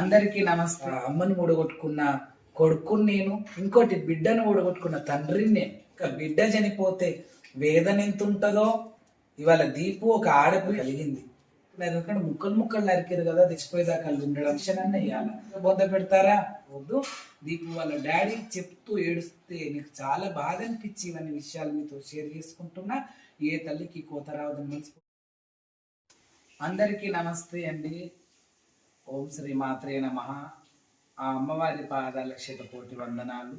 అందరికీ నమస్తే. అమ్మను ఓడగొట్టుకున్న కొడుకుని నేను ఇంకోటి బిడ్డను ఓడగొట్టుకున్న తండ్రిని నేను. బిడ్డ చనిపోతే వేదన ఎంత ఉంటుందో ఇవాళ దీపు ఒక ఆడపిల్ల కలిగింది. ఎందుకంటే ముక్కలు ముక్కలు నరికారు కదా తెచ్చిపోయేదాకా ఉండడం. క్షణాన్ని ఇవ్వాలి బొద్ద పెడతారా? వద్దు. దీపు వాళ్ళ డాడీ చెప్తూ ఏడుస్తే నీకు చాలా బాధ అనిపించి ఇవన్నీ విషయాలు మీతో షేర్ చేసుకుంటున్నా. ఏ తల్లికి కోత రావద్దని మనసు అందరికీ నమస్తే అండి. ఓం శ్రీ మాత్రే నమ. ఆ అమ్మవారి పాదాల కోటి వందనాలు.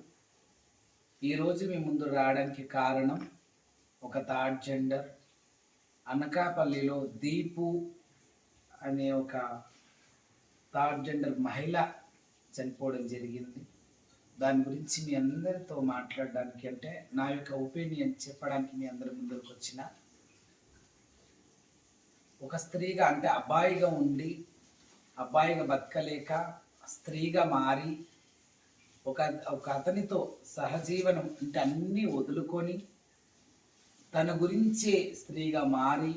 ఈరోజు మీ ముందు రావడానికి కారణం ఒక థర్డ్ జెండర్. అనకాపల్లిలో దీపు అనే ఒక థర్డ్ జెండర్ మహిళ చనిపోవడం జరిగింది. దాని గురించి మీ అందరితో మాట్లాడడానికి అంటే నా యొక్క ఒపీనియన్ చెప్పడానికి మీ అందరి ముందుకు వచ్చిన ఒక స్త్రీగా అంటే అబ్బాయిగా ఉండి అబ్బాయిగా బతకలేక స్త్రీగా మారి ఒక ఒక అతనితో సహజీవనం అంటే అన్నీ వదులుకొని తన గురించే స్త్రీగా మారి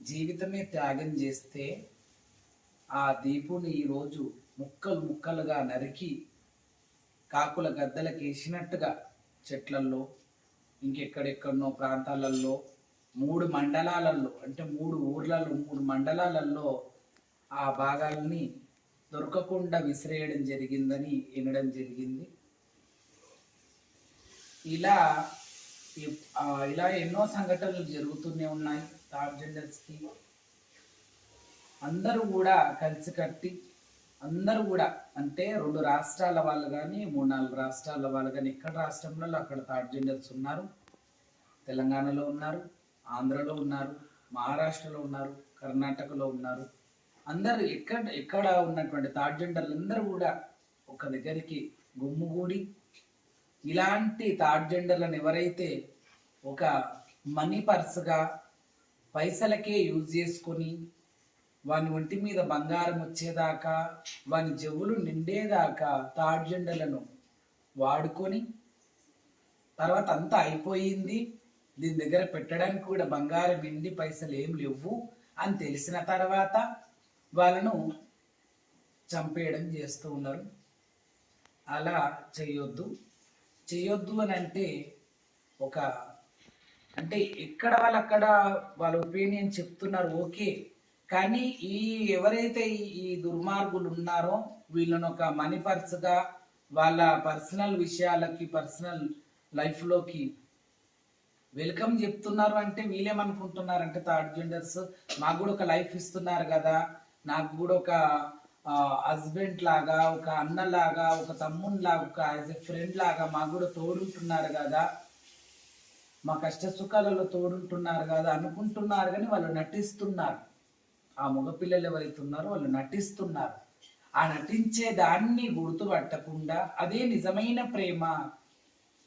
జీవితమే త్యాగం చేస్తే ఆ దీపుని ఈరోజు ముక్కలు ముక్కలుగా నరికి కాకుల గద్దలకి వేసినట్టుగా చెట్లల్లో ఇంకెక్కడెక్కడో ప్రాంతాలలో మూడు మండలాలలో అంటే మూడు ఊర్లలో మూడు మండలాలలో ఆ భాగాల్ని దొరకకుండా విసిరేయడం జరిగిందని వినడం జరిగింది. ఇలా ఇలా ఎన్నో సంఘటనలు జరుగుతూనే ఉన్నాయి థర్డ్ జెండర్స్కి అందరూ కూడా కలిసి కట్టి అందరూ కూడా అంటే రెండు రాష్ట్రాల వాళ్ళు కానీ మూడు నాలుగు రాష్ట్రాల వాళ్ళు కానీ ఇక్కడ రాష్ట్రంలో అక్కడ థర్డ్ జెండర్స్ ఉన్నారు? తెలంగాణలో ఉన్నారు ఆంధ్రలో ఉన్నారు మహారాష్ట్రలో ఉన్నారు కర్ణాటకలో ఉన్నారు. అందరూ ఎక్కడ ఎక్కడ ఉన్నటువంటి థర్డ్ జెండర్లు అందరూ కూడా ఒక దగ్గరికి గుమ్ముగూడి ఇలాంటి థర్డ్ జెండర్లను ఎవరైతే ఒక మనీ పర్స్గా పైసలకే యూజ్ చేసుకొని వాని ఒంటి మీద బంగారం వచ్చేదాకా వాని చెవులు నిండేదాకా థర్డ్ జెండర్లను వాడుకొని తర్వాత అంతా అయిపోయింది దీని దగ్గర పెట్టడానికి కూడా బంగారం ఎండి పైసలు ఏం లేవు అని తెలిసిన తర్వాత వాళ్ళను చంపేయడం చేస్తూ ఉన్నారు. అలా చేయొద్దు చేయొద్దు అని అంటే ఒక అంటే ఎక్కడ వాళ్ళు అక్కడ వాళ్ళ ఒపీనియన్ చెప్తున్నారు ఓకే కానీ ఈ ఎవరైతే ఈ- దుర్మార్గులు ఉన్నారో వీళ్ళను ఒక మనీ పర్స్గా వాళ్ళ పర్సనల్ విషయాలకి పర్సనల్ లైఫ్లోకి వెల్కమ్ చెప్తున్నారు అంటే వీళ్ళేమనుకుంటున్నారంటే థర్డ్ జెండర్స్ మాకు కూడా ఒక లైఫ్ ఇస్తున్నారు కదా నాకు కూడా ఒక హస్బెండ్ లాగా ఒక అన్న లాగా ఒక తమ్ముని లాగా ఒక యాజ్ ఎ ఫ్రెండ్ లాగా మాకు కూడా తోడుంటున్నారు కదా. మా కష్ట సుఖాలలో తోడుంటున్నారు కదా అనుకుంటున్నారు కానీ వాళ్ళు నటిస్తున్నారు. ఆ మగపిల్లలు ఎవరైతే ఉన్నారో వాళ్ళు నటిస్తున్నారు. ఆ నటించే దాన్ని గుర్తుపట్టకుండా అదే నిజమైన ప్రేమ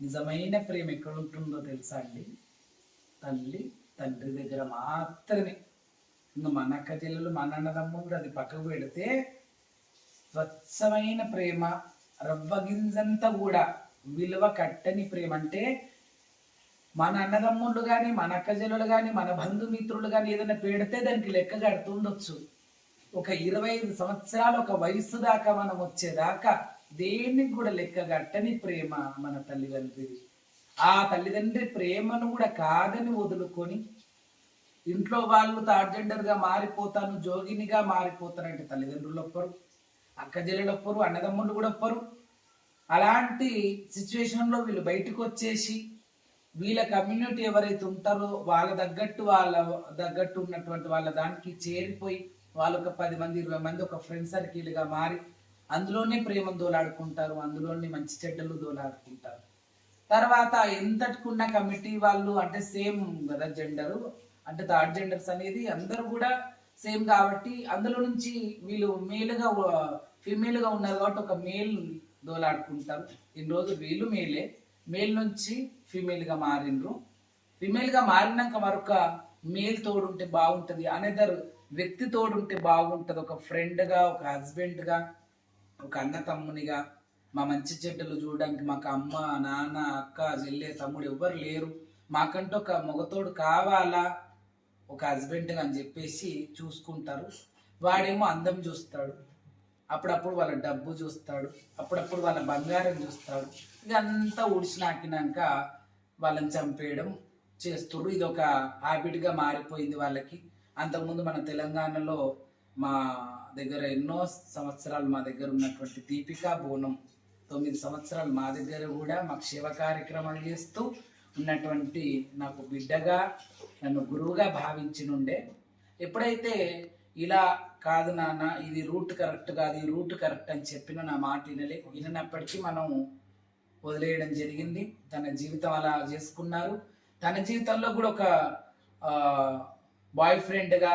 నిజమైన ప్రేమ ఎక్కడ ఉంటుందో తెలుసా అండి? తల్లి తండ్రి దగ్గర మాత్రమే. ఇంకా మన అక్క చెల్లెలు మన అన్నదమ్ముడు అది పక్కకు పెడితే స్వచ్ఛమైన ప్రేమ రవ్వ గింజంతా కూడా విలువ కట్టని ప్రేమ అంటే మన అన్నదమ్ముళ్ళు కానీ మన అక్కజనులు కానీ మన బంధుమిత్రులు కానీ ఏదైనా పెడితే దానికి లెక్క కడుతుండొచ్చు ఒక ఇరవై ఐదు సంవత్సరాలు ఒక వయసు దాకా మనం వచ్చేదాకా దేనికి కూడా లెక్క కట్టని ప్రేమ మన తల్లిదండ్రి ఆ తల్లిదండ్రి ప్రేమను కూడా కాదని వదులుకొని ఇంట్లో వాళ్ళు థర్డ్ జెండర్గా మారిపోతాను జోగినిగా మారిపోతానంటే తల్లిదండ్రులు ఒప్పరు అక్క ఒప్పరు అన్నదమ్ముళ్ళు కూడా ఒప్పరు. అలాంటి సిచ్యువేషన్లో వీళ్ళు బయటకు వచ్చేసి వీళ్ళ కమ్యూనిటీ ఎవరైతే ఉంటారో వాళ్ళ తగ్గట్టు వాళ్ళ తగ్గట్టు ఉన్నటువంటి వాళ్ళ దానికి చేరిపోయి వాళ్ళు ఒక పది మంది ఇరవై మంది ఒక ఫ్రెండ్ సర్కిల్గా మారి అందులోనే ప్రేమను దోలాడుకుంటారు అందులోనే మంచి చెడ్డలు దోలాడుకుంటారు. తర్వాత ఎంతటికున్న కమిటీ వాళ్ళు అంటే సేమ్ కదా జెండరు అంటే థర్డ్ జెండర్స్ అనేది అందరూ కూడా సేమ్ కాబట్టి అందులో నుంచి వీళ్ళు మేలుగా ఫీమేల్గా ఉన్నారు కాబట్టి ఒక మేల్ దోలాడుకుంటారు. ఇన్ని రోజులు? వీళ్ళు మేలే మేల్ నుంచి ఫీమేల్గా మారిండ్రు. ఫీమేల్గా మారినాక మరొక మేల్ తోడుంటే బాగుంటుంది. అనేదరు వ్యక్తి తోడుంటే బాగుంటుంది. ఒక ఫ్రెండ్గా ఒక హస్బెండ్గా ఒక అన్న తమ్మునిగా మా మంచి చెడ్డలు చూడడానికి మాకు అమ్మ నాన్న అక్క చెల్లె తమ్ముడు ఎవ్వరు లేరు. మాకంటూ ఒక మొగతోడు కావాలా? ఒక హస్బెండ్ అని చెప్పేసి చూసుకుంటారు. వాడేమో అందం చూస్తాడు. అప్పుడప్పుడు వాళ్ళ డబ్బు చూస్తాడు. అప్పుడప్పుడు వాళ్ళ బంగారం చూస్తాడు. ఇదంతా ఉడిచినాకినాక వాళ్ళని చంపేయడం చేస్తుడు. ఇది ఒక హ్యాబిట్గా మారిపోయింది వాళ్ళకి. అంతకుముందు మన తెలంగాణలో మా దగ్గర ఎన్నో సంవత్సరాలు మా దగ్గర ఉన్నటువంటి దీపికా బోనం. తొమ్మిది సంవత్సరాలు మా దగ్గర కూడా మాకు శివ కార్యక్రమాలు చేస్తూ ఉన్నటువంటి నాకు బిడ్డగా నన్ను గురువుగా భావించినుండే. ఎప్పుడైతే ఇలా కాదు నాన్న ఇది రూట్ కరెక్ట్ కాదు ఈ రూట్ కరెక్ట్ అని చెప్పిన నా మాట వినలే వినప్పటికీ మనం వదిలేయడం జరిగింది. తన జీవితం అలా చేసుకున్నారు. తన జీవితంలో కూడా ఒక బాయ్ ఫ్రెండ్గా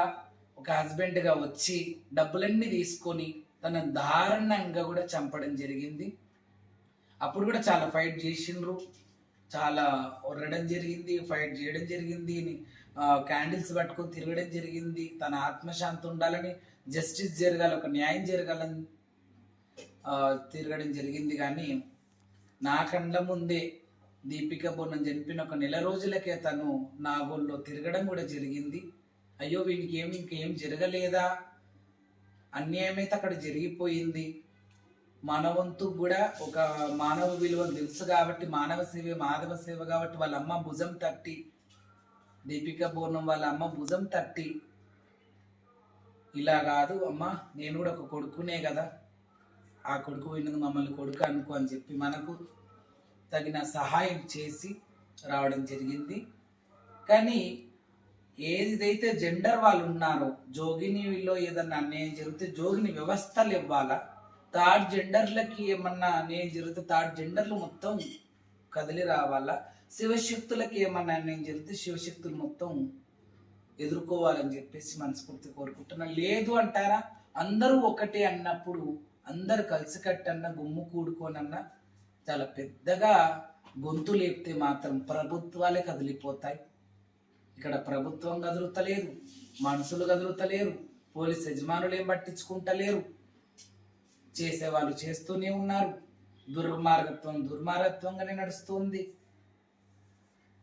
ఒక హస్బెండ్గా వచ్చి డబ్బులన్నీ తీసుకొని తన దారుణంగా కూడా చంపడం జరిగింది. అప్పుడు కూడా చాలా ఫైట్ చేసిండ్రు. చాలా ఒర్రడం జరిగింది ఫైట్ చేయడం జరిగింది క్యాండిల్స్ పట్టుకొని తిరగడం జరిగింది. తన ఆత్మశాంతి ఉండాలని జస్టిస్ జరగాలి ఒక న్యాయం జరగాలని తిరగడం జరిగింది. కానీ నా కండ్ల ముందే దీపిక బొన్నం చనిపోయిన ఒక నెల రోజులకే తను నా నాగోల్లో తిరగడం కూడా జరిగింది. అయ్యో వీనికి ఏమి ఇంకేం జరగలేదా? అన్యాయమైతే అక్కడ జరిగిపోయింది. మనవంతు కూడా ఒక మానవ విలువ తెలుసు కాబట్టి మానవ సేవ మాధవ సేవ కాబట్టి వాళ్ళ అమ్మ భుజం తట్టి దీపిక బోనం వాళ్ళ అమ్మ భుజం తట్టి ఇలా కాదు అమ్మ నేను కూడా ఒక కొడుకునే కదా. ఆ కొడుకు పోయినది మమ్మల్ని కొడుకు అనుకో అని చెప్పి మనకు తగిన సహాయం చేసి రావడం జరిగింది. కానీ ఏదైతే జెండర్ వాళ్ళు ఉన్నారో జోగినిలో ఏదన్నా అన్యాయం జరిగితే జోగిని వ్యవస్థలు ఇవ్వాలా? థర్డ్ జెండర్లకి ఏమన్నా నేను జరిగితే థర్డ్ జెండర్లు మొత్తం కదిలి రావాలా? శివశక్తులకి ఏమన్నా నేను జరిగితే శివశక్తులు మొత్తం ఎదుర్కోవాలని చెప్పేసి మనస్ఫూర్తి కోరుకుంటున్నా. లేదు అంటారా? అందరూ ఒకటే అన్నప్పుడు అందరు కలిసికట్టన్న గుమ్ము కూడుకోనన్నా చాలా పెద్దగా గొంతు లేపితే మాత్రం ప్రభుత్వాలే కదిలిపోతాయి. ఇక్కడ ప్రభుత్వం కదులుతలేదు మనుషులు కదులుతలేరు పోలీస్ యజమానులు ఏం పట్టించుకుంటలేరు. చేసేవాళ్ళు చేస్తూనే ఉన్నారు. దుర్మార్గత్వం దుర్మార్గత్వంగానే నడుస్తుంది.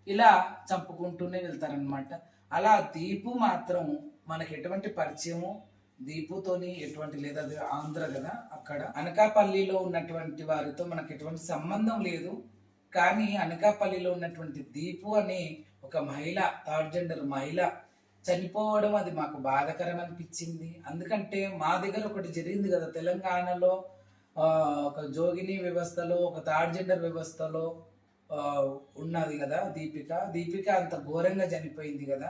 ఇలా చంపుకుంటూనే వెళ్తారనమాట అలా దీపు మాత్రం మనకి ఎటువంటి పరిచయము దీపుతోని ఎటువంటి లేదు. అది ఆంధ్ర కదా అక్కడ. అనకాపల్లిలో ఉన్నటువంటి వారితో మనకు ఎటువంటి సంబంధం లేదు. కానీ అనకాపల్లిలో ఉన్నటువంటి దీపు అనే ఒక మహిళ థర్డ్ జెండర్ మహిళ చనిపోవడం అది మాకు బాధకరం అనిపించింది ఎందుకంటే మా దగ్గర ఒకటి జరిగింది కదా తెలంగాణలో ఒక జోగిని వ్యవస్థలో ఒక థర్డ్ జెండర్ వ్యవస్థలో ఉన్నది కదా దీపిక. దీపిక అంత ఘోరంగా చనిపోయింది కదా.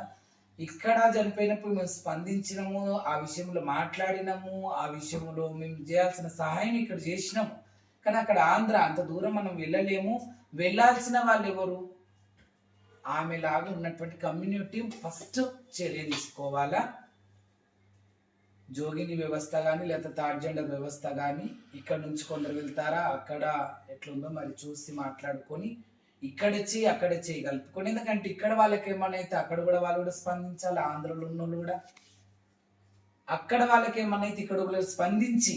ఇక్కడ చనిపోయినప్పుడు మేము స్పందించినము ఆ విషయంలో మాట్లాడినాము ఆ విషయంలో మేము చేయాల్సిన సహాయం ఇక్కడ చేసినాము. కానీ అక్కడ ఆంధ్ర అంత దూరం మనం వెళ్ళలేము. వెళ్ళాల్సిన వాళ్ళు ఎవరు? ఆమె లాగా ఉన్నటువంటి కమ్యూనిటీ ఫస్ట్ చర్య తీసుకోవాలా? జోగిని వ్యవస్థ కానీ లేదా థర్డ్ జెండర్ వ్యవస్థ కానీ ఇక్కడ నుంచి కొందరు వెళ్తారా? అక్కడ ఎట్లుందో మరి చూసి మాట్లాడుకొని ఇక్కడ చేయి అక్కడ చేయి కలుపుకొని. ఎందుకంటే ఇక్కడ వాళ్ళకి ఏమైనా అక్కడ కూడా వాళ్ళు కూడా స్పందించాలి ఆంధ్రలో ఉన్న వాళ్ళు కూడా. అక్కడ వాళ్ళకి ఏమనైతే ఇక్కడ కూడా స్పందించి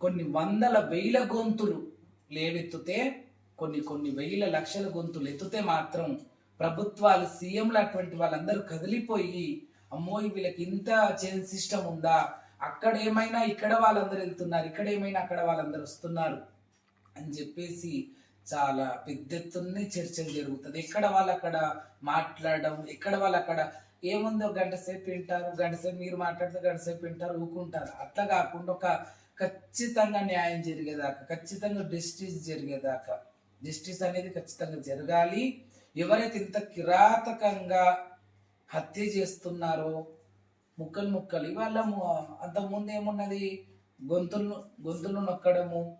కొన్ని వందల వేల గొంతులు లేవెత్తితే కొన్ని కొన్ని వేల లక్షల గొంతులు ఎత్తితే మాత్రం ప్రభుత్వాలు సీఎంలు అటువంటి వాళ్ళందరూ కదిలిపోయి అమ్మో వీళ్ళకి ఇంత చేంజ్ సిస్టమ్ ఉందా? అక్కడ ఏమైనా ఇక్కడ వాళ్ళందరూ వెళ్తున్నారు ఇక్కడ ఏమైనా అక్కడ వాళ్ళందరూ వస్తున్నారు అని చెప్పేసి చాలా పెద్ద ఎత్తున చర్చలు జరుగుతుంది. ఎక్కడ వాళ్ళు అక్కడ మాట్లాడడం ఎక్కడ వాళ్ళు అక్కడ ఏముందో గంట సేపు వింటారు గంట సేపు మీరు మాట్లాడితే గంట సేపు వింటారు ఊకుంటారు అట్లా కాకుండా ఒక ఖచ్చితంగా న్యాయం జరిగేదాకా ఖచ్చితంగా జస్టిస్ జరిగేదాకా జస్టిస్ అనేది ఖచ్చితంగా జరగాలి. ఎవరైతే ఇంత కిరాతకంగా హత్య చేస్తున్నారో ముక్కలు ముక్కలు ఇవాళ అంతకుముందు ఏమున్నది? గొంతులను గొంతులు నొక్కడము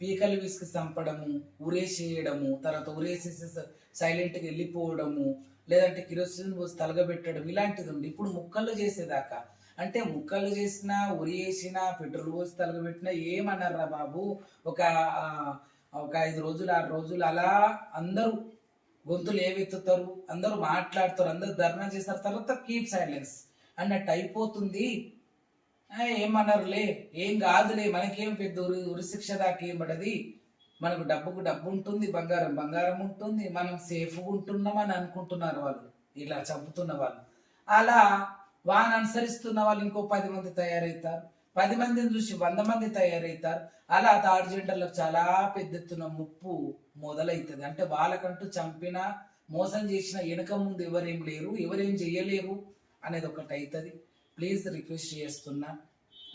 పీకలు విసికి చంపడము ఉరేసేయడము తర్వాత ఉరేసేసి సైలెంట్గా వెళ్ళిపోవడము లేదంటే కిరోసిన్ పోసి తలగబెట్టడం ఇలాంటిది ఉంది. ఇప్పుడు ముక్కలు చేసేదాకా. అంటే ముక్కలు చేసినా ఉరేసినా పెట్రోల్ పోసి తలగబెట్టినా ఏమన్నారా బాబు? ఒక ఒక ఐదు రోజులు ఆరు రోజులు అలా అందరూ గొంతులు ఏవెత్తుతారు అందరూ మాట్లాడతారు అందరూ ధర్నా చేస్తారు. తర్వాత కీప్ సైలెన్స్ అన్నట్టు అయిపోతుంది. ఏమనరులే ఏమన్నారులే? ఏం కాదులే మనకేం పెద్ద ఉరి ఉరి శిక్ష దాకా ఏం పడది మనకు డబ్బుకు డబ్బు ఉంటుంది బంగారం బంగారం ఉంటుంది మనం సేఫ్గా ఉంటున్నాం అని అనుకుంటున్నారు వాళ్ళు. ఇలా చంపుతున్న వాళ్ళు. అలా వాని అనుసరిస్తున్న వాళ్ళు ఇంకో పది మంది తయారవుతారు. పది మందిని చూసి వంద మంది తయారవుతారు. అలా థర్డ్ జెండర్లకు చాలా పెద్ద ఎత్తున ముప్పు మొదలవుతుంది అంటే వాళ్ళకంటూ చంపిన మోసం చేసిన వెనక ముందు ఎవరేం లేరు ఎవరేం చేయలేరు అనేది ఒకటి అవుతుంది ప్లీజ్ రిక్వెస్ట్ చేస్తున్నా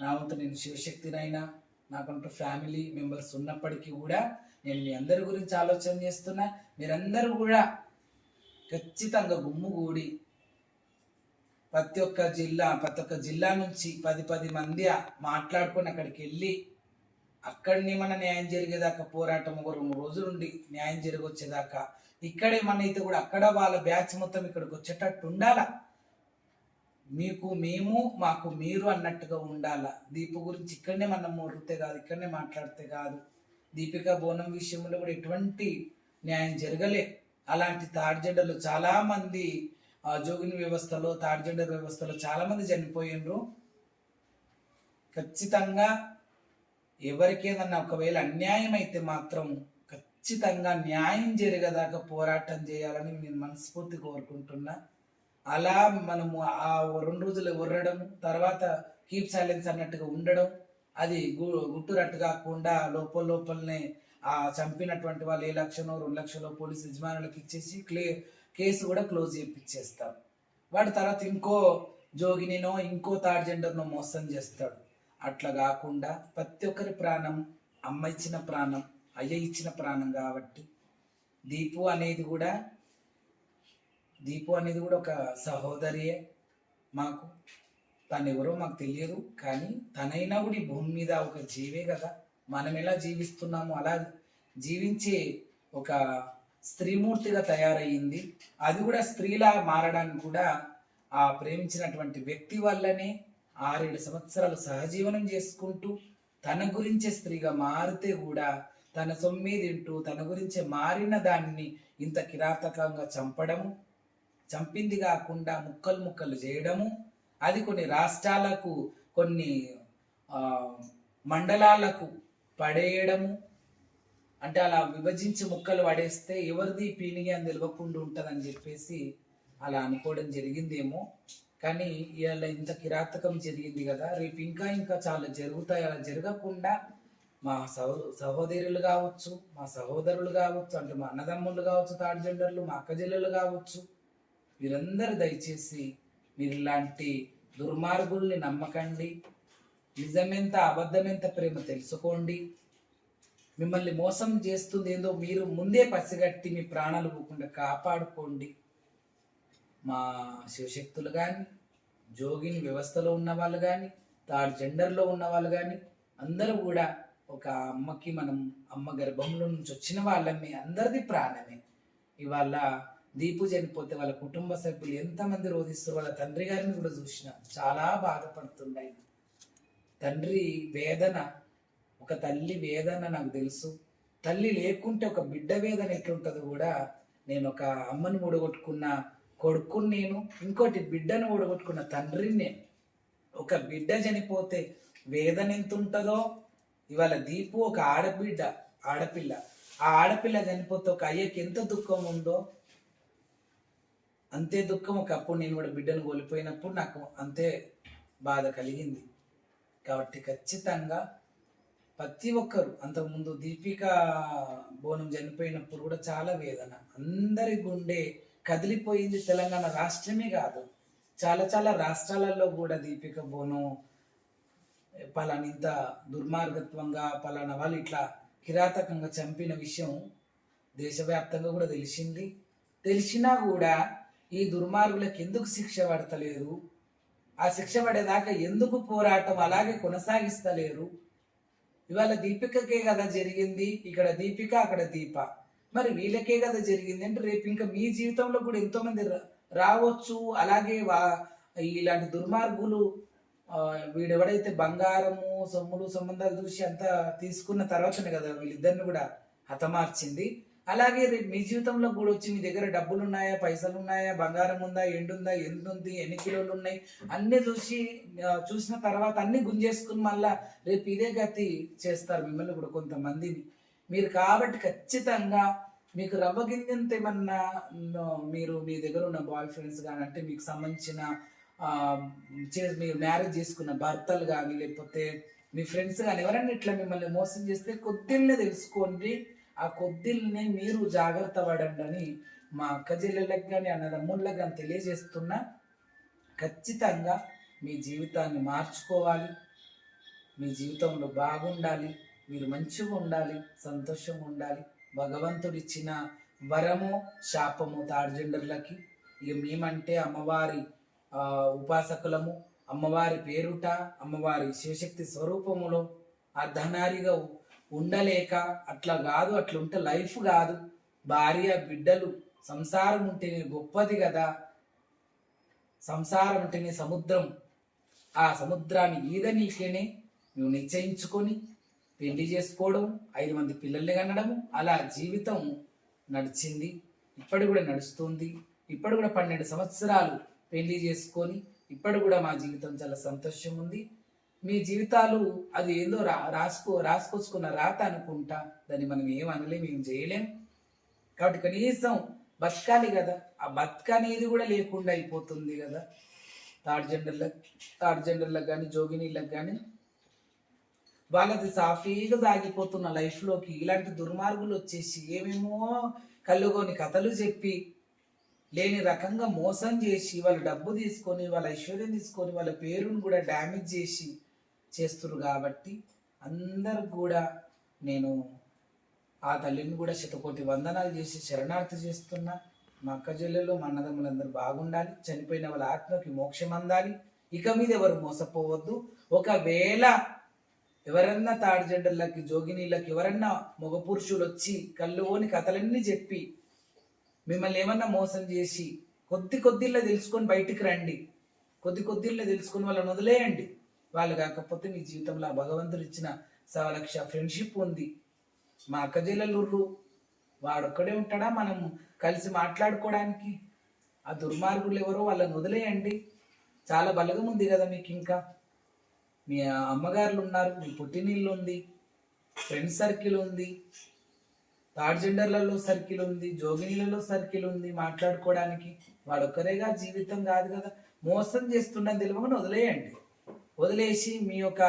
నా వంతు నేను శివశక్తినైనా నాకంటూ ఫ్యామిలీ మెంబర్స్ ఉన్నప్పటికీ కూడా నేను మీ అందరి గురించి ఆలోచన చేస్తున్నా. మీరందరూ కూడా ఖచ్చితంగా గుమ్ముగూడి ప్రతి ఒక్క జిల్లా ప్రతి ఒక్క జిల్లా నుంచి పది పది మంది మాట్లాడుకొని అక్కడికి వెళ్ళి అక్కడిని మన న్యాయం జరిగేదాకా పోరాటం ఒక రెండు రోజులు ఉండి న్యాయం జరిగొచ్చేదాకా ఇక్కడే మన అయితే కూడా అక్కడ వాళ్ళ బ్యాచ్ మొత్తం ఇక్కడికి వచ్చేటట్టు ఉండాలా? మీకు మేము మాకు మీరు అన్నట్టుగా ఉండాల? దీపు గురించి ఇక్కడనే మనం మొరితే కాదు ఇక్కడనే మాట్లాడితే కాదు. దీపిక బోనం విషయంలో కూడా ఎటువంటి న్యాయం జరగలే. అలాంటి తాడ్జెండలు చాలామంది ఆ, జోగిని వ్యవస్థలో తాడ్జెండర్ వ్యవస్థలో చాలామంది చనిపోయిండ్రు. ఖచ్చితంగా ఎవరికేదన్నా ఒకవేళ అన్యాయం అయితే మాత్రం ఖచ్చితంగా న్యాయం జరిగేదాకా పోరాటం చేయాలని నేను మనస్ఫూర్తి కోరుకుంటున్నా. అలా మనము ఆ రెండు రోజులు ఉర్రడం తర్వాత కీప్ సైలెన్స్ అన్నట్టుగా ఉండడం అది గు- గుట్టురట్టు కాకుండా లోపల లోపలనే ఆ చంపినటువంటి వాళ్ళు ఏ లక్షనో రెండు లక్షలో పోలీసు యజమానులకు ఇచ్చేసి క్లే కేసు కూడా క్లోజ్ చేయించేస్తాం వాడు తర్వాత ఇంకో జోగినినో ఇంకో థర్డ్ జెండర్నో మోసం చేస్తాడు. అట్లా కాకుండా ప్రతి ఒక్కరి ప్రాణం అమ్మ ఇచ్చిన ప్రాణం అయ్య ఇచ్చిన ప్రాణం కాబట్టి దీపు అనేది కూడా దీపు అనేది కూడా ఒక సహోదరియే మాకు. తను ఎవరో మాకు తెలియదు కానీ తనైనా కూడా ఈ భూమి మీద ఒక జీవే కదా. మనం ఎలా జీవిస్తున్నామో అలా జీవించే ఒక స్త్రీమూర్తిగా తయారయ్యింది. అది కూడా స్త్రీలా మారడానికి కూడా ఆ ప్రేమించినటువంటి వ్యక్తి వల్లనే ఆరేడు సంవత్సరాలు సహజీవనం చేసుకుంటూ తన గురించే స్త్రీగా మారితే కూడా తన సొమ్మి తింటూ తన గురించే మారిన దాన్ని ఇంత కిరాతకంగా చంపడము చంపింది కాకుండా ముక్కలు ముక్కలు చేయడము అది కొన్ని రాష్ట్రాలకు కొన్ని మండలాలకు పడేయడము. అంటే అలా విభజించి ముక్కలు పడేస్తే ఎవరిది పీనిగి అని తెలియకుండా ఉంటుందని చెప్పేసి అలా అనుకోవడం జరిగిందేమో. కానీ ఇవాళ ఇంత కిరాతకం జరిగింది కదా రేపు ఇంకా ఇంకా చాలా జరుగుతాయి. అలా జరగకుండా మా సహో సహోదరులు కావచ్చు మా సహోదరులు కావచ్చు అంటే మా అన్నదమ్ములు కావచ్చు థర్డ్ జెండర్లు మా అక్కజెల్లెలు కావచ్చు మీరందరూ దయచేసి మీరు ఇలాంటి దుర్మార్గుల్ని నమ్మకండి. నిజమెంత అబద్ధమెంత ప్రేమ తెలుసుకోండి. మిమ్మల్ని మోసం చేస్తుంది ఏదో మీరు ముందే పసిగట్టి మీ ప్రాణాలు పోకుండా కాపాడుకోండి. మా శివశక్తులు కానీ జోగిని వ్యవస్థలో ఉన్న వాళ్ళు కానీ థర్డ్ జెండర్లో ఉన్న వాళ్ళు కానీ అందరూ కూడా ఒక అమ్మకి మనం అమ్మ గర్భంలో నుంచి వచ్చిన వాళ్ళమే అందరిది ప్రాణమే. ఇవాళ దీపు చనిపోతే వాళ్ళ కుటుంబ సభ్యులు ఎంతమంది రోధిస్తారు వాళ్ళ తండ్రి గారిని కూడా చూసిన. చాలా బాధపడుతుండే. తండ్రి వేదన ఒక తల్లి వేదన నాకు తెలుసు. తల్లి లేకుంటే ఒక బిడ్డ వేదన ఎట్లుంటుందో కూడా నేను ఒక అమ్మను ఊడగొట్టుకున్న కొడుకుని నేను ఇంకోటి బిడ్డను ఓడగొట్టుకున్న తండ్రిని నేను. ఒక బిడ్డ చనిపోతే వేదన ఎంత ఉంటుందో ఇవాళ దీపు ఒక ఆడబిడ్డ ఆడపిల్ల. ఆ ఆడపిల్ల చనిపోతే ఒక అయ్యకి ఎంత దుఃఖం ఉందో? అంతే దుఃఖం ఒకప్పుడు నేను కూడా బిడ్డను కోల్పోయినప్పుడు నాకు అంతే బాధ కలిగింది. కాబట్టి ఖచ్చితంగా ప్రతి ఒక్కరు అంతకుముందు దీపిక బోనం చనిపోయినప్పుడు కూడా చాలా వేదన. అందరి గుండె కదిలిపోయింది తెలంగాణ రాష్ట్రమే కాదు. చాలా చాలా రాష్ట్రాలలో కూడా దీపిక బోను పలాని ఇంత దుర్మార్గత్వంగా పలానా వాళ్ళు ఇట్లా కిరాతకంగా చంపిన విషయం దేశవ్యాప్తంగా కూడా తెలిసింది. తెలిసినా కూడా ఈ దుర్మార్గులకు ఎందుకు శిక్ష పడతలేదు? ఆ శిక్ష పడేదాకా ఎందుకు పోరాటం అలాగే కొనసాగిస్తలేరు? ఇవాళ దీపికకే కదా జరిగింది ఇక్కడ దీపిక అక్కడ దీప. మరి వీళ్ళకే కదా జరిగింది అంటే రేపు ఇంకా మీ జీవితంలో కూడా ఎంతో మంది రా- రావచ్చు. అలాగే వా ఇలాంటి దుర్మార్గులు వీడెవడైతే బంగారము సొమ్ములు సంబంధాలు చూసి అంతా తీసుకున్న తర్వాతనే కదా వీళ్ళిద్దరిని కూడా హతమార్చింది. అలాగే రేపు మీ జీవితంలో కూడా వచ్చి మీ దగ్గర డబ్బులు ఉన్నాయా పైసలు ఉన్నాయా బంగారం ఉందా ఎండుందా ఎంత ఉంది ఎన్ని కిలోలు ఉన్నాయి అన్ని చూసి చూసిన తర్వాత అన్ని గుంజేసుకుని మళ్ళా రేపు ఇదే గతి చేస్తారు మిమ్మల్ని కూడా కొంతమందిని. మీరు కాబట్టి ఖచ్చితంగా మీకు రవ్వ గింజంత ఏమన్నా మీరు మీ దగ్గర ఉన్న బాయ్ ఫ్రెండ్స్ కానీ అంటే మీకు సంబంధించిన మీరు మ్యారేజ్ చేసుకున్న భర్తలు కానీ లేకపోతే మీ ఫ్రెండ్స్ కానీ ఎవరైనా ఇట్లా మిమ్మల్ని మోసం చేస్తే కొద్దిల్నే తెలుసుకోండి. ఆ కొద్దిల్ని మీరు జాగ్రత్త పడండి అని మా అక్క చెల్లెళ్ళకి కానీ అన్నదమ్ముళ్ళకి కానీ తెలియజేస్తున్నా. ఖచ్చితంగా మీ జీవితాన్ని మార్చుకోవాలి. మీ జీవితంలో బాగుండాలి. మీరు మంచిగా ఉండాలి సంతోషంగా ఉండాలి. భగవంతుడిచ్చిన వరము శాపము థర్డ్ జెండర్లకి. ఇక మేమంటే అమ్మవారి ఉపాసకులము. అమ్మవారి పేరుట అమ్మవారి శివశక్తి స్వరూపములో అర్ధనారిగా ఉండలేక అట్లా కాదు అట్లా ఉంటే లైఫ్ కాదు. భార్య బిడ్డలు సంసారం ఉంటేనే గొప్పది కదా. సంసారం ఉంటేనే సముద్రం. ఆ సముద్రాన్ని ఈదనీకేనే నువ్వు నిశ్చయించుకొని పెళ్ళి చేసుకోవడం ఐదు మంది పిల్లల్ని కనడం అలా జీవితం నడిచింది. ఇప్పటి కూడా నడుస్తుంది. ఇప్పటి కూడా పన్నెండు సంవత్సరాలు పెళ్ళి చేసుకొని ఇప్పటి కూడా మా జీవితం చాలా సంతోషం ఉంది. మీ జీవితాలు అది ఏందో రా రాసుకో రాసుకొచ్చుకున్న రాత అనుకుంటా. దాన్ని మనం ఏం అనలేం ఏం చేయలేం. కాబట్టి కనీసం బతకాలి కదా. ఆ బతక అనేది కూడా లేకుండా అయిపోతుంది కదా. థర్డ్ జెండర్లకు థర్డ్ జెండర్లకు కానీ జోగినీలకు కానీ వాళ్ళది సాఫీగా సాగిపోతున్న లైఫ్లోకి ఇలాంటి దుర్మార్గులు వచ్చేసి ఏమేమో కళ్ళుగోని కథలు చెప్పి లేని రకంగా మోసం చేసి వాళ్ళ డబ్బు తీసుకొని వాళ్ళ ఐశ్వర్యం తీసుకొని వాళ్ళ పేరును కూడా డ్యామేజ్ చేసి చేస్తురు కాబట్టి అందరు కూడా నేను ఆ తల్లిని కూడా శతకోటి వందనాలు చేసి శరణార్థి చేస్తున్నా. మా అక్క చెల్లెలు మా అన్నదమ్ములందరూ బాగుండాలి. చనిపోయిన వాళ్ళ ఆత్మకి మోక్షం అందాలి. ఇక మీద ఎవరు మోసపోవద్దు. ఒకవేళ ఎవరన్నా తాడి జెండర్లకి జోగినీళ్ళకి ఎవరన్నా మగ పురుషులు వచ్చి కళ్ళుని కథలన్నీ చెప్పి మిమ్మల్ని ఏమన్నా మోసం చేసి కొద్ది కొద్దిల్లో తెలుసుకొని బయటికి రండి. కొద్ది కొద్దిల్లో తెలుసుకొని వాళ్ళని వదిలేయండి. వాళ్ళు కాకపోతే మీ జీవితంలో ఆ భగవంతుడు ఇచ్చిన సవలక్ష ఫ్రెండ్షిప్ ఉంది. మా అక్క చెల్లెలుర్రు వాడొక్కడే ఉంటాడా మనం కలిసి మాట్లాడుకోవడానికి? ఆ దుర్మార్గులు ఎవరో వాళ్ళని వదిలేయండి. చాలా బలగం ఉంది కదా మీకు ఇంకా. మీ అమ్మగారులు ఉన్నారు మీ పుట్టినీళ్ళు ఉంది ఫ్రెండ్ సర్కిల్ ఉంది థర్డ్ జెండర్లలో సర్కిల్ ఉంది జోగినీలలో సర్కిల్ ఉంది మాట్లాడుకోవడానికి వాడొక్కరేగా జీవితం కాదు కదా. మోసం చేస్తుండని తెలియకుండా వదిలేయండి. వదిలేసి మీ యొక్క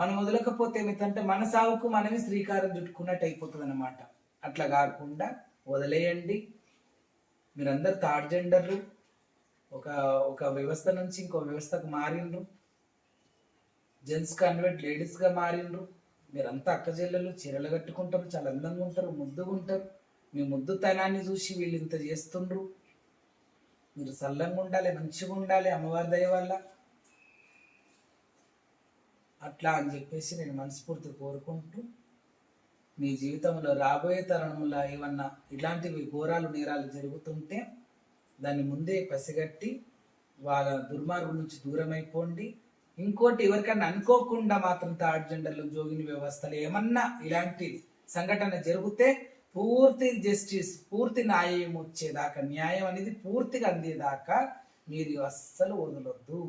మనం వదలకపోతే ఏమిటంటే మన సాగుకు మనమే శ్రీకారం చుట్టుకున్నట్టు అయిపోతుంది అనమాట అట్లా కాకుండా వదిలేయండి. మీరందరు థర్డ్ జెండర్లు. ఒక ఒక వ్యవస్థ నుంచి ఇంకో వ్యవస్థకు మారిండ్రు. Gents convert లేడీస్గా మారిండ్రు. మీరంతా అక్క చెల్లెలు చీరలు కట్టుకుంటారు చాలా అందంగా ఉంటారు ముద్దుగా ఉంటారు. మీ ముద్దుతనాన్ని చూసి వీళ్ళు ఇంత చేస్తుండ్రు. మీరు చల్లంగా ఉండాలి మంచిగా ఉండాలి అమ్మవారి దయ వల్ల. అట్లా అని చెప్పేసి నేను మనస్ఫూర్తి కోరుకుంటూ మీ జీవితంలో రాబోయే తరుణంలో ఏమన్నా ఇలాంటివి ఘోరాలు నేరాలు జరుగుతుంటే దాన్ని ముందే పసిగట్టి వాళ్ళ దుర్మార్గం నుంచి దూరం అయిపోండి ఇంకోటి ఎవరికన్నా అనుకోకుండా మాత్రం థర్డ్ జెండర్లు జోగిని వ్యవస్థలు ఏమన్నా ఇలాంటి సంఘటన జరిగితే పూర్తి జస్టిస్ పూర్తి న్యాయం వచ్చేదాకా న్యాయం అనేది పూర్తిగా అందేదాకా మీరు అస్సలు వదలొద్దు.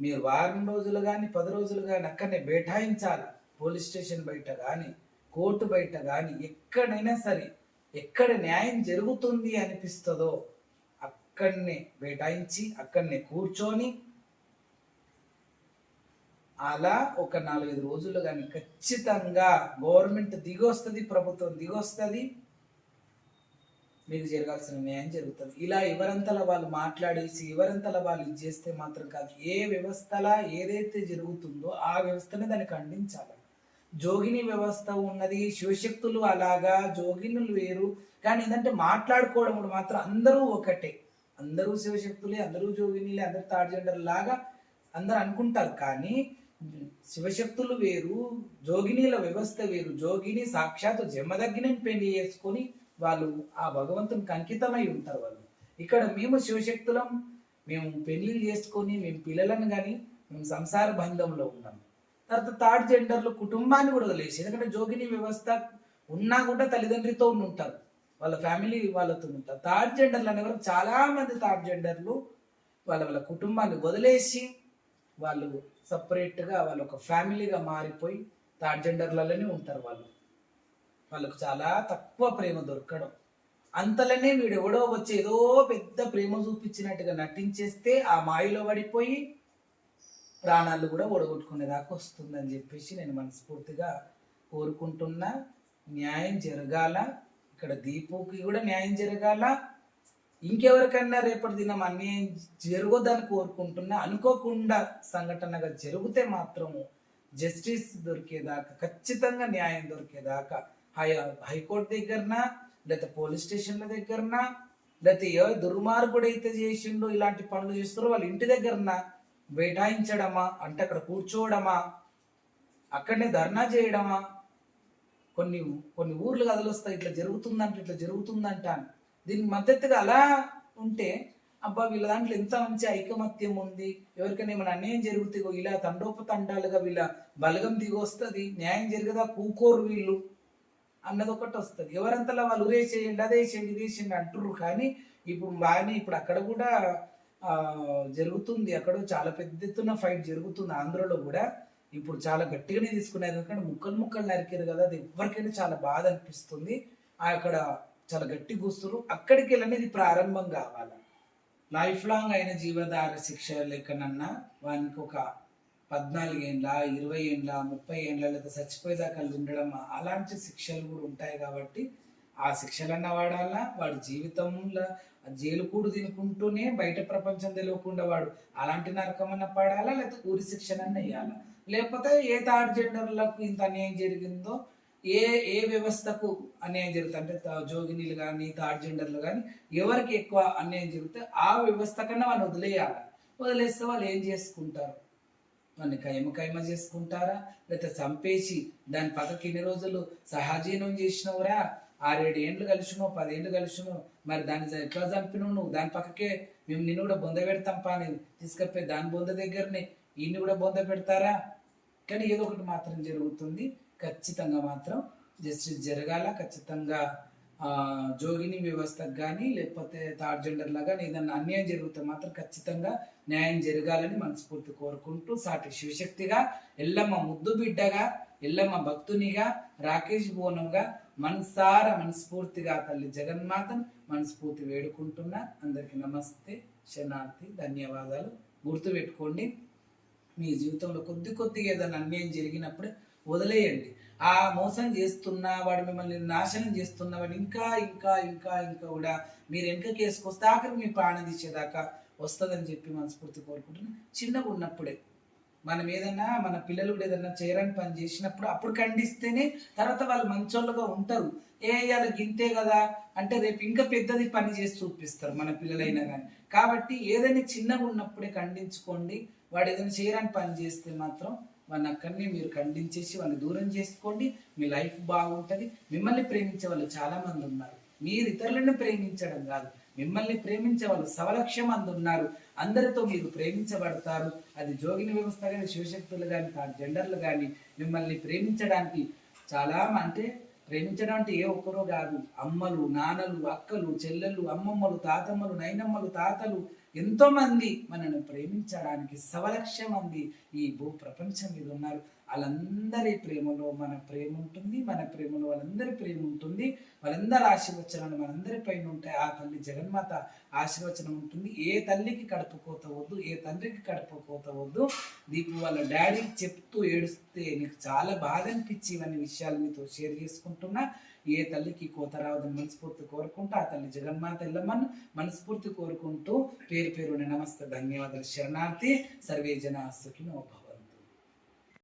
మీరు వారం రోజులు కానీ పది రోజులు కానీ అక్కడనే బైఠాయించాలి? పోలీస్ స్టేషన్ బయట కానీ కోర్టు బయట కానీ ఎక్కడైనా సరే ఎక్కడ న్యాయం జరుగుతుంది అనిపిస్తుందో అక్కడనే బైఠాయించి అక్కడనే కూర్చొని అలా ఒక నాలుగైదు రోజులు కానీ ఖచ్చితంగా గవర్నమెంట్ దిగొస్తుంది ప్రభుత్వం దిగొస్తుంది. మీకు జరగాల్సిన న్యాయం జరుగుతుంది. ఇలా ఎవరంతల వాళ్ళు మాట్లాడేసి ఎవరంతల వాళ్ళు ఇది చేస్తే మాత్రం కాదు ఏ వ్యవస్థలా ఏదైతే జరుగుతుందో ఆ వ్యవస్థని దాన్ని ఖండించాలి. జోగిని వ్యవస్థ ఉన్నది శివశక్తులు అలాగా జోగినులు వేరు. కానీ ఏంటంటే మాట్లాడుకోవడం కూడా మాత్రం అందరూ ఒకటే. అందరూ శివశక్తులే అందరూ జోగినిలే అందరూ థర్డ్ జెండర్ లాగా అందరు అనుకుంటారు. కానీ శివశక్తులు వేరు జోగినీల వ్యవస్థ వేరు. జోగిని సాక్షాత్ జమదగ్ని పెళ్ళి చేసుకొని వాళ్ళు ఆ భగవంతునికి అంకితమై ఉంటారు వాళ్ళు. ఇక్కడ మేము శివశక్తులం మేము పెళ్ళిళ్ళు చేసుకొని మేము పిల్లలను కానీ మేము సంసార బంధంలో ఉన్నాం. తర్వాత థర్డ్ జెండర్లు కుటుంబాన్ని కూడా వదిలేసి ఎందుకంటే జోగిని వ్యవస్థ ఉన్నా కూడా తల్లిదండ్రితో ఉంటారు. వాళ్ళ ఫ్యామిలీ వాళ్ళతో ఉంటారు. థర్డ్ జెండర్లు అనేవారు చాలా మంది థర్డ్ జెండర్లు వాళ్ళ వాళ్ళ కుటుంబాన్ని వదిలేసి వాళ్ళు సపరేట్గా వాళ్ళు ఒక ఫ్యామిలీగా మారిపోయి థర్డ్ జెండర్లలోనే ఉంటారు వాళ్ళు. వాళ్ళకు చాలా తక్కువ ప్రేమ దొరకడం. అంతలోనే వీడు ఎవడో వచ్చి ఏదో పెద్ద ప్రేమ చూపించినట్టుగా నటించేస్తే ఆ మాయలో పడిపోయి ప్రాణాలు కూడా ఒడగొట్టుకునేదాకా వస్తుందని చెప్పేసి నేను మనస్ఫూర్తిగా కోరుకుంటున్నా. న్యాయం జరగాల. ఇక్కడ దీపుకి కూడా న్యాయం జరగాల. ఇంకెవరికన్నా రేపటి దినం అన్యాయం జరగదని కోరుకుంటున్నా అనుకోకుండా సంఘటనగా జరిగితే మాత్రము జస్టిస్ దొరికేదాకా ఖచ్చితంగా న్యాయం దొరికేదాకా హై హైకోర్టు దగ్గరనా లేకపోతే పోలీస్ స్టేషన్ల దగ్గరనా లేకపోతే ఏ దుర్మార్గుడు అయితే చేసిండో ఇలాంటి పనులు చేస్తారో వాళ్ళ ఇంటి దగ్గరనా బైఠాయించడమా అంటే అక్కడ కూర్చోవడమా అక్కడనే ధర్నా చేయడమా? కొన్ని కొన్ని ఊర్లు కదలొస్తాయి ఇట్లా జరుగుతుందంట ఇట్లా జరుగుతుందంట అని దీనికి మద్దతుగా అలా ఉంటే అబ్బా వీళ్ళ దాంట్లో ఎంత మంచి ఐకమత్యం ఉంది ఎవరికైనా ఏమైనా అన్యాయం జరుగుతుందో ఇలా తండోపతండాలుగా వీళ్ళ బలగం దిగొస్తుంది న్యాయం జరగదా కూకోరు వీళ్ళు అన్నది ఒకటి వస్తుంది. ఎవరంతలా వాళ్ళు ఉరేసేయండి అదే చేయండి ఇదే చేయండి అంటుర్రు. కానీ ఇప్పుడు బాగానే ఇప్పుడు అక్కడ కూడా జరుగుతుంది. అక్కడ చాలా పెద్ద ఎత్తున ఫైట్ జరుగుతుంది ఆంధ్రలో కూడా. ఇప్పుడు చాలా గట్టిగానే తీసుకున్నారు. ఎందుకంటే ముక్కలు ముక్కలు నరికారు కదా అది ఎవరికైనా చాలా బాధ అనిపిస్తుంది. ఆ అక్కడ చాలా గట్టి కూస్తున్నారు అక్కడికి వెళ్ళనేది ప్రారంభం కావాలి? లైఫ్ లాంగ్ అయిన జీవధార శిక్ష లెక్కనన్నా వానికి ఒక పద్నాలుగు ఏండ్ల ఇరవై ఏండ్ల ముప్పై ఏండ్ల లేదా చచ్చిపోయేదాకా ఉండడం అలాంటి శిక్షలు కూడా ఉంటాయి కాబట్టి ఆ శిక్షలన్న వాడాలా? వాడి జీవితంలో జైలు కూడు తినుకుంటూనే బయట ప్రపంచం తెలియకుండా వాడు అలాంటి నరకమన్న పడాలా? లేకపోతే ఊరి శిక్షనన్న వేయాలా లేకపోతే ఏ థర్డ్ జెండర్లకు ఇంత అన్యాయం జరిగిందో ఏ ఏ వ్యవస్థకు అన్యాయం జరుగుతుంది అంటే జోగినీలు కానీ థర్డ్ జెండర్లు కానీ ఎవరికి ఎక్కువ అన్యాయం జరిగితే ఆ వ్యవస్థ కన్నా వాళ్ళు వదిలేయాలి. వదిలేస్తే వాళ్ళు ఏం చేసుకుంటారు? వాళ్ళని కైమ కైమ చేసుకుంటారా? లేకపోతే చంపేసి దాని పక్కకి ఇన్ని రోజులు సహజీవనం చేసినవురా? ఆరేడు ఏండ్లు కలిసినో పదేళ్ళు కలిసినో మరి దాన్ని ఎట్లా చంపినావు నువ్వు? దాని పక్కకే మేము నిన్ను కూడా బొంద పెడతాం పా నేను తీసుకపోయి దాని బొంద దగ్గరనే ఈయన్ని కూడా బొంద పెడతారా? కానీ ఏదో ఒకటి మాత్రం జరుగుతుంది. ఖచ్చితంగా మాత్రం జస్టిస్ జరగాల ఖచ్చితంగా జోగిని వ్యవస్థకు కానీ లేకపోతే థర్డ్ జెండర్ లాగా ఏదన్నా అన్యాయం జరిగితే మాత్రం ఖచ్చితంగా న్యాయం జరగాలని మనస్ఫూర్తి కోరుకుంటూ సాటి శివశక్తిగా ఎల్లమ్మ ముద్దు బిడ్డగా ఎల్లమ్మ భక్తునిగా రాకేష్ బోనంగా మనసార మనస్ఫూర్తిగా తల్లి జగన్మాతను మనస్ఫూర్తి వేడుకుంటున్నా. అందరికీ నమస్తే శనార్థి ధన్యవాదాలు. గుర్తుపెట్టుకోండి మీ జీవితంలో కొద్ది కొద్దిగా ఏదైనా అన్యాయం జరిగినప్పుడు వదిలేయండి. ఆ మోసం చేస్తున్నా వాడు మిమ్మల్ని నాశనం చేస్తున్నా వాడు ఇంకా ఇంకా ఇంకా ఇంకా కూడా మీరు వెనుక కేసుకొస్తే ఆఖరికి మీ ప్రాణం తీసేదాకా వస్తుందని చెప్పి మనస్ఫూర్తి కోరుకుంటున్నాను. చిన్నగా ఉన్నప్పుడే మనం ఏదన్నా మన పిల్లలు కూడా ఏదన్నా చేయరాని పని చేసినప్పుడు అప్పుడు ఖండిస్తేనే తర్వాత వాళ్ళు మంచోళ్ళుగా ఉంటారు. ఏ ఇవాళ గింతే కదా అంటే రేపు ఇంకా పెద్దది పని చేసి చూపిస్తారు మన పిల్లలైనా కానీ. కాబట్టి ఏదైనా చిన్నగా ఉన్నప్పుడే ఖండించుకోండి. వాడు ఏదైనా చేయరని పని చేస్తే మాత్రం వాడిని అక్కడనే మీరు ఖండించేసి వాళ్ళని దూరం చేసుకోండి. మీ లైఫ్ బాగుంటుంది. మిమ్మల్ని ప్రేమించే వాళ్ళు చాలా మంది ఉన్నారు. మీరు ఇతరులను ప్రేమించడం కాదు. మిమ్మల్ని ప్రేమించే వాళ్ళు సవలక్ష్యం మంది ఉన్నారు. అందరితో మీరు ప్రేమించబడతారు. అది జోగిని వ్యవస్థ కానీ శివశక్తులు కానీ జెండర్లు కానీ మిమ్మల్ని ప్రేమించడానికి చాలా అంటే ప్రేమించడం అంటే ఏ ఒక్కరో కాదు. అమ్మలు నాన్నలు అక్కలు చెల్లెళ్ళు అమ్మమ్మలు తాతమ్మలు నైనమ్మలు తాతలు ఎంతో మంది మనను ప్రేమించడానికి సవలక్ష మంది ఈ భూ ప్రపంచం మీద ఉన్నారు. వాళ్ళందరి ప్రేమలో మన ప్రేమ ఉంటుంది మన ప్రేమలో వాళ్ళందరి ప్రేమ ఉంటుంది వాళ్ళందరి ఆశీర్వచనాలు మనందరి పైన ఉంటాయి. ఆ తల్లి జగన్మాత ఆశీర్వచనం ఉంటుంది. ఏ తల్లికి కడుపుకోత వద్దు ఏ తండ్రికి కడుపుకోత వద్దు నీకు వాళ్ళ డాడీకి చెప్తూ ఏడుస్తే నీకు చాలా బాధ అనిపించి ఇవన్నీ విషయాలు మీతో షేర్ చేసుకుంటున్నా. ఏ తల్లికి కోత రావద్దని మనస్ఫూర్తి కోరుకుంటూ ఆ తల్లి జగన్మాత ఇల్లమ్మను మనస్ఫూర్తి కోరుకుంటూ పేరు పేరుని నమస్తే ధన్యవాదాలు శరణార్థి. సర్వే జన సుఖినో